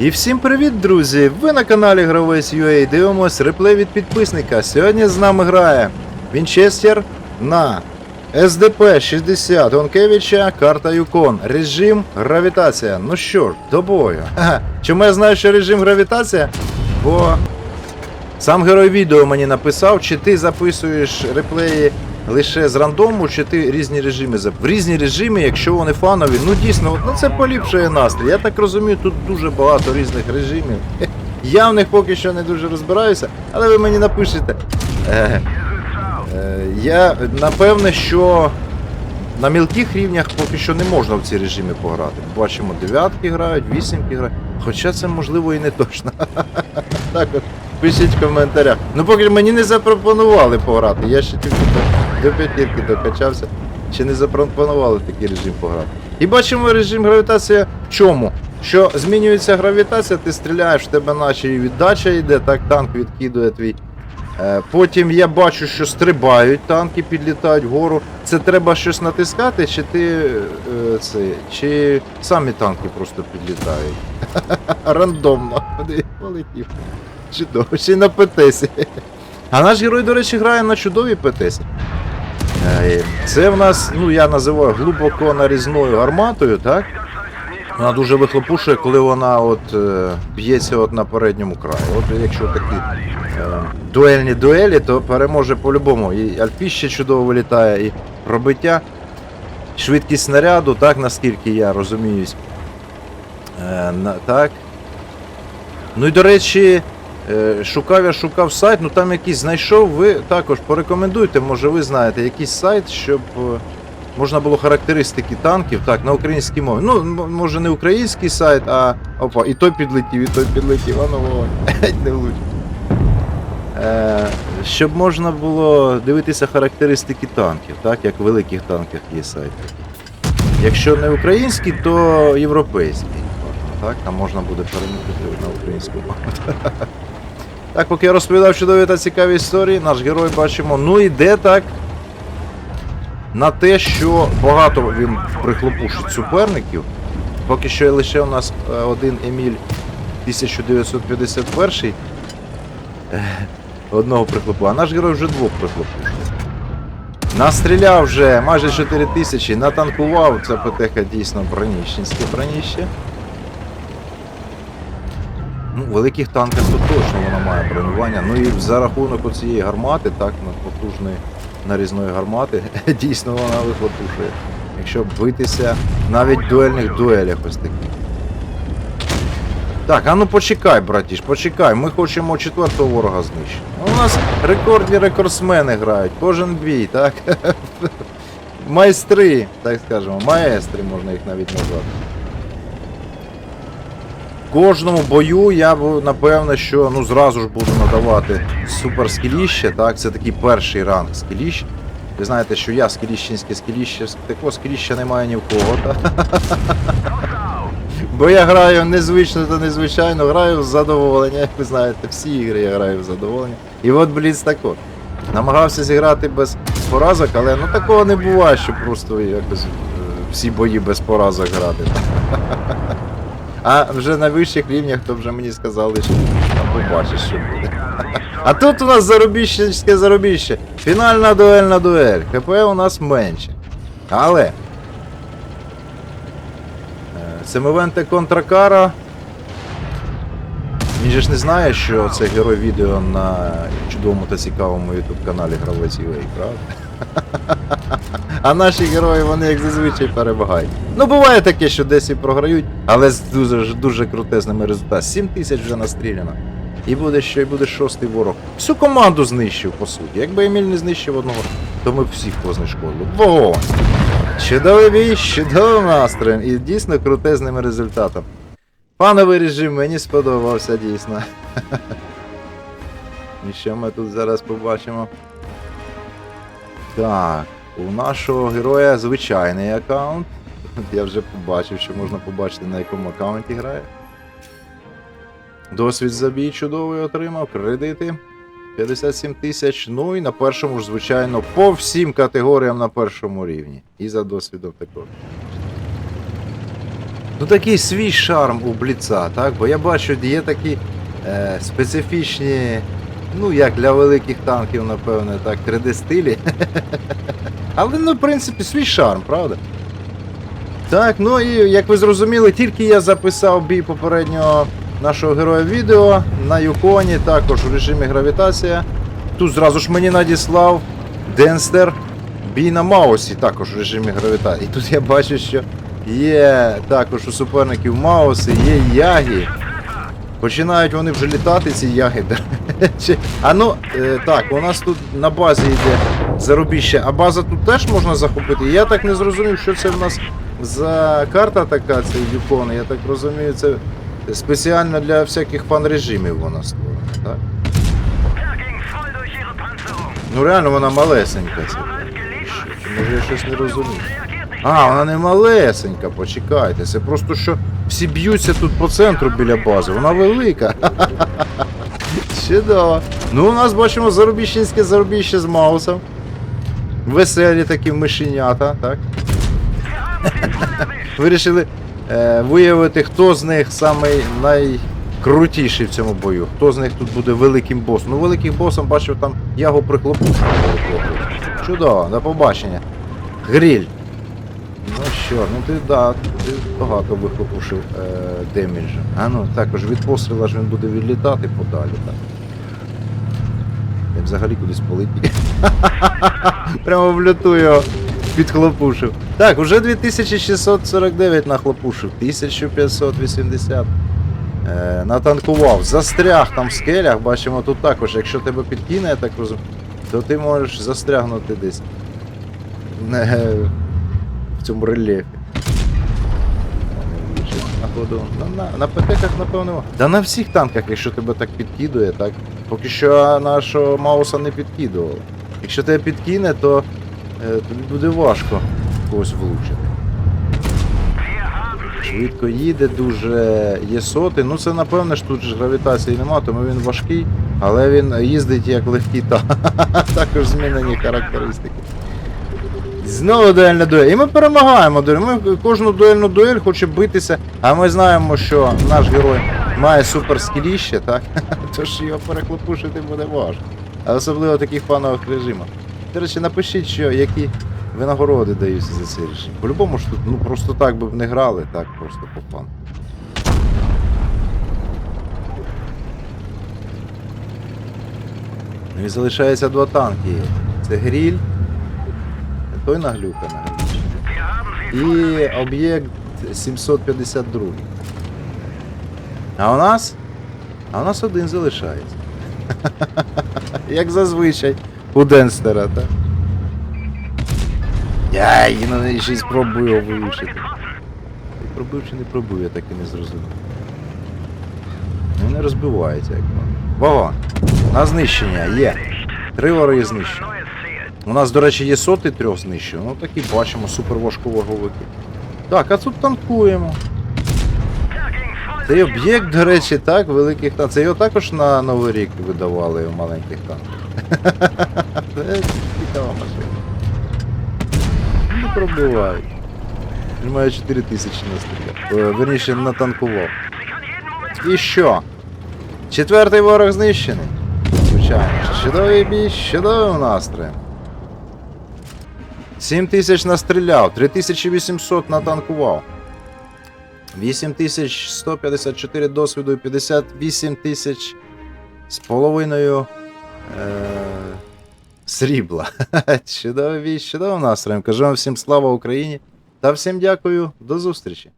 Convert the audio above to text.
І всім привіт, друзі! Ви на каналі Гравець UA дивимось реплей від підписника. Сьогодні з нами грає Вінчестер на СДП 60 Гонкевича, карта Юкон. Режим гравітація. Ну що ж, до бою. Чому я знаю, що режим гравітація? Бо сам герой відео мені написав, чи ти записуєш реплеї лише з рандому, чи ти різні режими. В різні режими, якщо вони фанові, ну дійсно, ну це поліпшує настрій. Я так розумію, тут дуже багато різних режимів. Я в них поки що не дуже розбираюся, але ви мені напишете. Е, е, я напевне, що на мілких рівнях поки що не можна в ці режими пограти. Бачимо, дев'ятки грають, вісімки грають. Хоча це можливо і не точно. Так от, пишіть в коментарях. Ну поки мені не запропонували пограти. Я ще тільки до, п'ятірки докачався. Ще не запропонували такий режим пограти. І бачимо режим гравітація в чому? Що змінюється гравітація, ти стріляєш, в тебе наче і віддача йде, так танк відкидує твій. Е, Потім я бачу, що стрибають танки, підлітають вгору. Це треба щось натискати, чи ти е, це, чи самі танки просто підлітають. Рандомно. Полетів. Чудово, ще й на ПТСі. А наш герой, до речі, грає на чудовій ПТСі. Е, Це в нас, ну я називаю глибоко нарізною гарматою, так? Вона дуже вихлопушує, коли вона от е, б'ється от на передньому краї. От якщо такі е, дуельні дуелі, то переможе по-любому. І Альфі ще чудово вилітає, і пробиття, швидкість снаряду, так наскільки я розуміюсь. Е, на, так. Ну і до речі, шукав я шукав сайт, ну там якийсь знайшов, ви також порекомендуйте, може ви знаєте, якийсь сайт, щоб е, можна було характеристики танків, так, на українській мові. Ну, може не український сайт, а. Опа, і той підлетів, і той підлетів, а ну. Не влучив. Е, щоб можна було дивитися характеристики танків, так, як в великих танках є сайт. Якщо не український, то європейський. Так, там можна буде перемикати на українську мову. Так, поки я розповідав чудові та цікаві історії, наш герой бачимо, ну іде так. На те, що багато він прихлопушить суперників. Поки що лише у нас е, один Еміль 1951 е, одного прихлопу, а наш герой вже двох прихлопушив. Настріляв вже майже 4 тисячі, натанкував, це ПТХ дійсно броніщенське броніще. Ну, великих танках то точно вона має бронювання. Ну і за рахунок цієї гармати, так, потужної нарізної гармати, дійсно вона вихлопушує. Якщо битися навіть в дуельних дуелях ось таких. Так, а ну почекай, братіш, почекай. Ми хочемо четвертого ворога знищити. Ну, У нас рекордні рекордсмени грають, кожен бій, так? Майстри, так скажемо, маестри можна їх навіть назвати. Кожному бою я б напевно, що ну зразу ж буду надавати супер скіліще, так, це такий перший ранг скіліщ. Ви знаєте, що я скіліщенське скіліще, такого скіліща немає ні в кого. Бо я граю незвично та незвичайно, граю в задоволення, як ви знаєте, всі ігри я граю в задоволення. І от Бліц так. Намагався зіграти без поразок, але ну такого не буває, що просто якось е, всі бої без поразок грати. А вже на вищих рівнях то вже мені сказали, що там побачиш, що буде. А тут у нас заробіще заробіще. Фінальна дуельна дуель. ХП у нас менше. Але. е, Семивенте контракара. Він же ж не знає, що це герой відео на чудовому та цікавому YouTube каналі Гравець UA, правда? А наші герої, вони як зазвичай перемагають. Ну, буває таке, що десь і програють, але з дуже, дуже крутезними результатами. 7 тисяч вже настріляно. І буде ще й буде шостий ворог. Всю команду знищив, по суті. Якби Еміль не знищив одного, то ми б всіх познешкодили. Вогонь! Чудовий бій, чудовий настрій і дійсно крутезними результатами. Пановий режим мені сподобався дійсно. І що ми тут зараз побачимо? Так, у нашого героя звичайний аккаунт. Я вже побачив, що можна побачити на якому аккаунті грає. Досвід забій чудовий отримав, кредити. 57 тисяч. Ну і на першому ж, звичайно, по всім категоріям на першому рівні. І за досвідом також. Ну такий свій шарм у Бліца, так? Бо я бачу, є такі е, специфічні, ну як для великих танків, напевне, так, 3D-стилі. Але, ну, в принципі, свій шарм, правда? Так, ну і як ви зрозуміли, тільки я записав бій попереднього нашого героя відео на Юконі, також в режимі гравітація. Тут зразу ж мені надіслав Денстер бій на Маусі, також в режимі гравітації. І тут я бачу, що є також у суперників Мауси, є Ягі. Починають вони вже літати, ці яги. А ну, е, так, у нас тут на базі йде зарубіще, а база тут теж можна захопити. Я так не зрозумів, що це в нас за карта така, цей Юкон. Я так розумію, це спеціально для всяких фан-режимів вона створена, так? Ну реально вона малесенька. Це. Може я щось не розумію. А, вона не малесенька, почекайте. Це просто що всі б'ються тут по центру біля бази. Вона велика. Чудово. Ну, у нас бачимо зарубіщенське зарубіще з Маусом. Веселі такі мишенята, так? Вирішили е, виявити, хто з них самий найкрутіший в цьому бою. Хто з них тут буде великим босом. Ну, великим босом бачив там Яго прихлопнув. Чудово, до побачення. Гріль. Ну що, ну ти да, ти багато вихлопушив е, деміджа. А ну, також від постріла ж він буде відлітати подалі, так. Я взагалі кудись полетів. Прямо в люту його підхлопушив. Так, уже 2649 нахлопушив, 1580. Е, натанкував, застряг там в скелях, бачимо тут також, якщо тебе підкине, я так розумію, то ти можеш застрягнути десь. Е, в цьому рельєфі. На на, на ПТ-ках, напевно. Да на всіх танках, якщо тебе так підкидує, так. Поки що нашого Мауса не підкидувало. Якщо тебе підкине, то е, тобі буде важко когось влучити. Швидко їде, дуже є соти. Ну це напевне ж тут ж гравітації нема, тому він важкий, але він їздить як легкий та також змінені характеристики. Знову дуельна дуель. І ми перемагаємо дуель. Ми кожну дуельну дуель хоче битися, а ми знаємо, що наш герой має супер скіліще, так? Тож його переклопушити буде важко. Особливо таких фанових режимах. До речі, напишіть, що які винагороди даються за цей режим. По-любому ж тут ну просто так би не грали, так просто по фану. Ну і залишається два танки. Це гріль. Той наглюка на гріль. Wir. І об'єкт 752. А у нас? А у нас один залишається. Як зазвичай у Денстера, так? Яй, ну ще й спробую його вилучити. Ти пробив чи не пробив, я так і не зрозумів. Ну не розбивається, як воно. Вагон. На знищення є. Три вороги знищені. У нас, до речі, є соти трьох знищено. Ну такі бачимо, супер важковаговики. Так, а тут танкуємо. Цей об'єкт, до речі, так, великих танків. Це його також на Новий рік видавали в маленьких танках. Це цікава машина. Не пробивають. Він має 4 тисячі настріляв. Е, Верніше, натанкував. І що? Четвертий ворог знищений. Звичайно. Чудовий бій, з чудовим настроєм. 7 тисяч настріляв, 3800 натанкував. 8154 досвіду і 58 тисяч з половиною е- срібла. Чудовий чудово настроєм. Кажу вам всім слава Україні та всім дякую, до зустрічі.